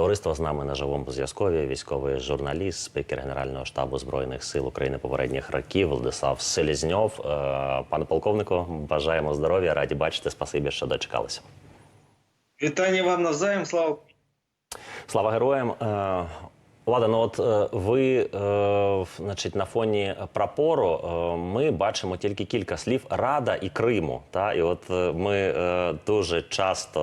Товариство з нами на живому зв'язкові. Військовий журналіст, спікер Генерального штабу збройних сил України попередніх років Владислав Селізньов. Е, Пане полковнику, бажаємо здоров'я, раді бачити. Спасибі, що дочекалися. Вітання вам навзаєм, слава Слава героям. Влада, ну от е, ви, е, значить, на фоні прапору е, ми бачимо тільки кілька слів Рада і Криму. Та і от ми дуже часто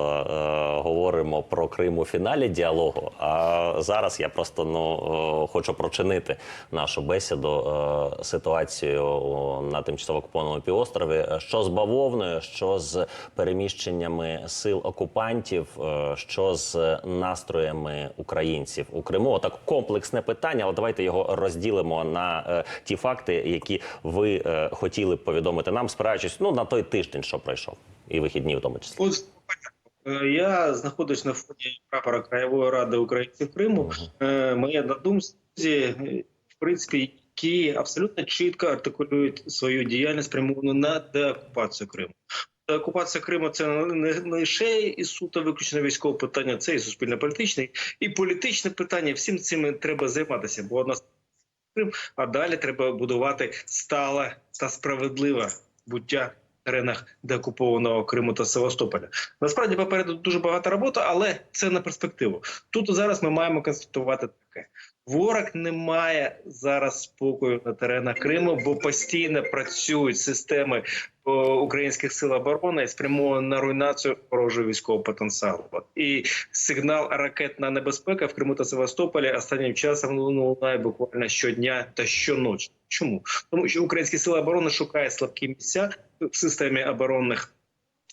говоримо про Крим у фіналі діалогу. А зараз я просто ну хочу прочинити нашу бесіду ситуацію на тимчасово окупованому півострові. Що з бавовною, що з переміщеннями сил окупантів, що з настроями українців у Криму. Отак комплексне питання, але давайте його розділимо на е, ті факти, які ви е, хотіли б повідомити нам, спираючись ну на той тиждень, що пройшов, і вихідні в тому числі. Е, я знаходжусь на фоні прапора Краєвої ради українців Криму. Е, Ми однодумці, е, в принципі, які абсолютно чітко артикулюють свою діяльність спрямовану на деокупацію Криму. Окупація Криму це не лише і суто виключно військове питання, це і суспільно-політичне, і політичне питання. Всім цим треба займатися, бо одна Крим, а далі треба будувати стале та справедливе буття теренах деокупованого Криму та Севастополя. Насправді попереду дуже багато роботи, але це на перспективу. Тут зараз ми маємо констатувати таке: ворог не має зараз спокою на теренах Криму, бо постійно працюють системи українських сил оборони спрямовані на руйнацію ворожого військового потенціалу. І сигнал ракетна небезпека в Криму та Севастополі останнім часом лунає буквально щодня та щоночі. Чому тому, що українські сили оборони шукають слабкі місця в системі оборонних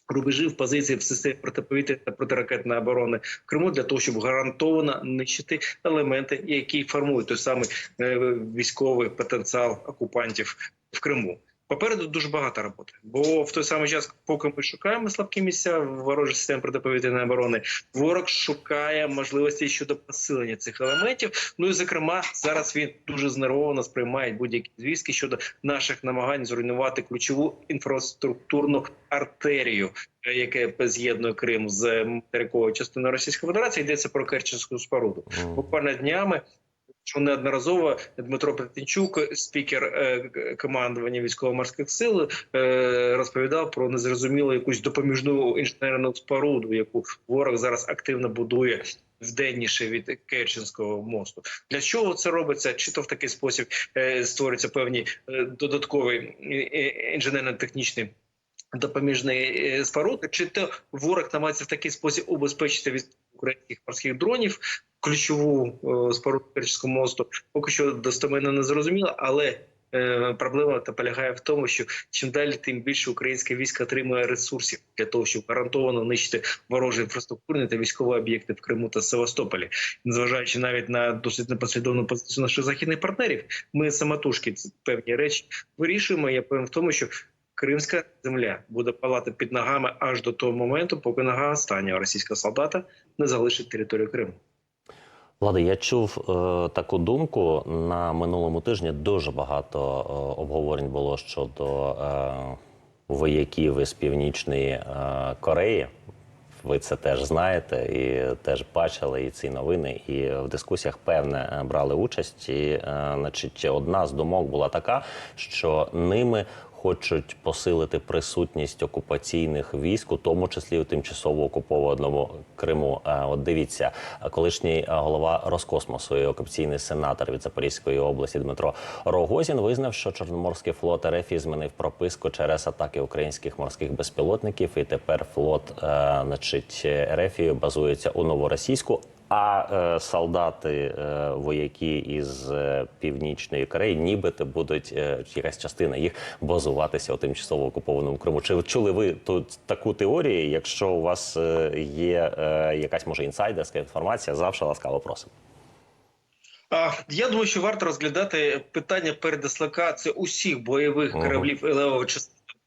рубежів, позицій в системі протиповітряної та протиракетної оборони в Криму для того, щоб гарантовано нищити елементи, які формують той самий е, військовий потенціал окупантів в Криму. Попереду дуже багато роботи, бо в той самий час, поки ми шукаємо слабкі місця в ворожій системі протиповітряної оборони, ворог шукає можливості щодо посилення цих елементів. Ну і зокрема, зараз він дуже знервовано сприймає будь-які звістки щодо наших намагань зруйнувати ключову інфраструктурну артерію, яка з'єднує Крим з материковою частиною Російської Федерації. Йдеться про Керченську споруду. Буквально днями що неодноразово Дмитро Плетенчук, спікер е, командування військово-морських сил, е, розповідав про незрозумілу якусь допоміжну інженерну споруду, яку ворог зараз активно будує. Вденніше від Керченського мосту для чого це робиться? Чи то в такий спосіб е, створюються певні додаткові інженерно-технічні допоміжні е, споруди, чи то ворог намагається в такий спосіб убезпечити від українських морських дронів ключову е, споруду Керченського мосту, поки що достеменно не зрозуміло, але е, проблема та полягає в тому, що чим далі, тим більше українське військо отримує ресурсів для того, щоб гарантовано нищити ворожі інфраструктурні та військові об'єкти в Криму та Севастополі, незважаючи навіть на досить непослідовну позицію наших західних партнерів, ми самотужки певні речі вирішуємо. Я певен в тому, що Кримська земля буде палати під ногами аж до того моменту, поки нога останнього російського солдата не залишить територію Криму. Влада, я чув е, таку думку на минулому тижні. Дуже багато е, обговорень було щодо е, вояків із північної е, Кореї. Ви це теж знаєте і теж бачили і ці новини, і в дискусіях певне е, брали участь. І, е, значить, одна з думок була така, що ними хочуть посилити присутність окупаційних військ, у тому числі у тимчасово окупованому Криму. Е, От дивіться, колишній е, голова Роскосмосу і окупаційний сенатор від Запорізької області Дмитро Рогозін визнав, що Чорноморський флот РФ змінив прописку через атаки українських морських безпілотників, і тепер флот, е, значить, РФ базується у новоросійську. А е, солдати, е, вояки із е, північної Кореї, нібито будуть е, якась частина їх базуватися у тимчасово окупованому Криму. Чи чули ви тут таку теорію? Якщо у вас е, є е, якась може інсайдерська інформація, завжди ласкаво просимо. Я думаю, що варто розглядати питання передислокації усіх бойових кораблів і левого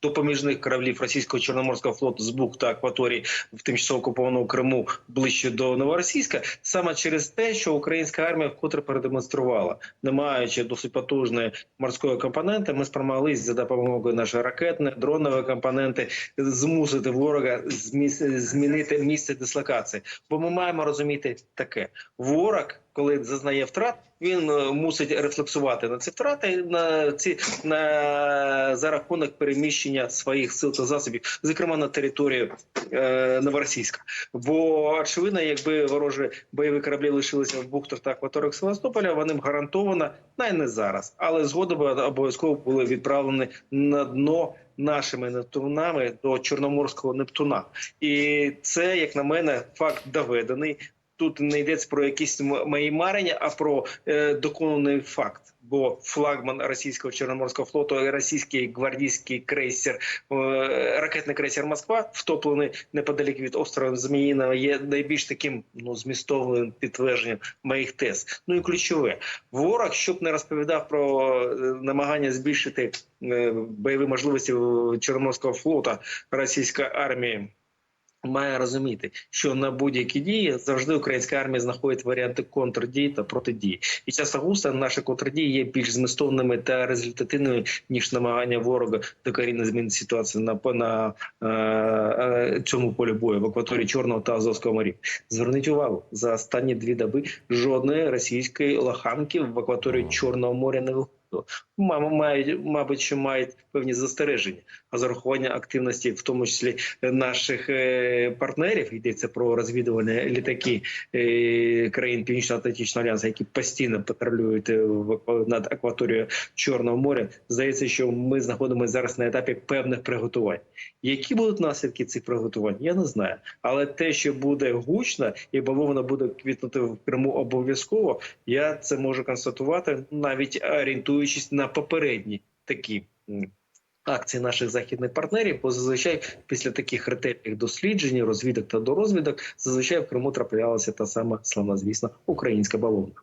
допоміжних кораблів російського чорноморського флоту з бухти акваторії в тимчасово окупованому Криму ближче до Новоросійська, саме через те, що українська армія вкотре продемонструвала, не маючи досить потужної морської компоненти, ми спромоглись за допомогою нашої ракетної дронової компоненти змусити ворога змінити місце дислокації. Бо ми маємо розуміти таке: ворог, коли зазнає втрат, він е, мусить рефлексувати на ці втрати на ці на за рахунок переміщення своїх сил та засобів, зокрема на територію е, Новоросійська. Бо очевидно, якби ворожі бойові кораблі лишилися в бухтах та акваторіях Севастополя, вони б гарантовано, най не зараз, але згодом обов'язково були відправлені на дно. Нашими Нептунами до Чорноморського Нептуна, і це, як на мене, факт доведений. Тут не йдеться про якісь мої марення, а про е, доконаний факт. Бо флагман російського чорноморського флоту, російський гвардійський крейсер, е, ракетний крейсер Москва, втоплений неподалік від острова Зміїного, є найбільш таким ну змістовним підтвердженням моїх тез. Ну і ключове ворог, щоб не розповідав про е, намагання збільшити е, бойові можливості Чорноморського флота російської армії. Має розуміти, що на будь-які дії завжди українська армія знаходить варіанти контрдії та протидії, і часто густо наші контрдії є більш змістовними та результативними ніж намагання ворога докорінно змінити ситуацію на на е, е, цьому полі бою в акваторії Чорного та Азовського морів. Зверніть увагу за останні дві доби жодної російської лоханки в акваторії Чорного моря не виходило. Мама мають, мабуть, що мають певні застереження, а з урахування активності, в тому числі наших е, партнерів, йдеться про розвідувальні літаки е, країн Північно-Атлантичного альянсу, які постійно патрулюють е, над акваторією Чорного моря. Здається, що ми знаходимося зараз на етапі певних приготувань. Які будуть наслідки цих приготувань, я не знаю. Але те, що буде гучно і бавовна буде квітнути в Криму обов'язково, я це можу констатувати, навіть орієнтуючись на попередні такі. Акції наших західних партнерів, бо зазвичай після таких ретельних досліджень, розвідок та дорозвідок, зазвичай в Криму траплялася та сама славнозвісна українська бавовна.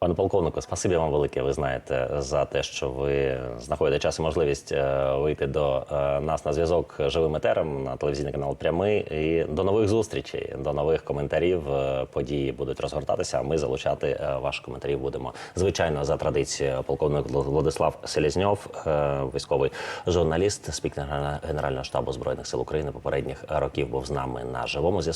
Пане полковнику, спасибі вам велике. Ви знаєте за те, що ви знаходите час і можливість е, вийти до е, нас на зв'язок живим етером на телевізійний канал Прямий. І до нових зустрічей, до нових коментарів. Е, Події будуть розгортатися. А ми залучати ваші коментарі будемо. Звичайно, за традицією полковник Владислав Селізньов, військовий журналіст, спікер Генерального штабу збройних сил України попередніх років був з нами на живому зв'язку.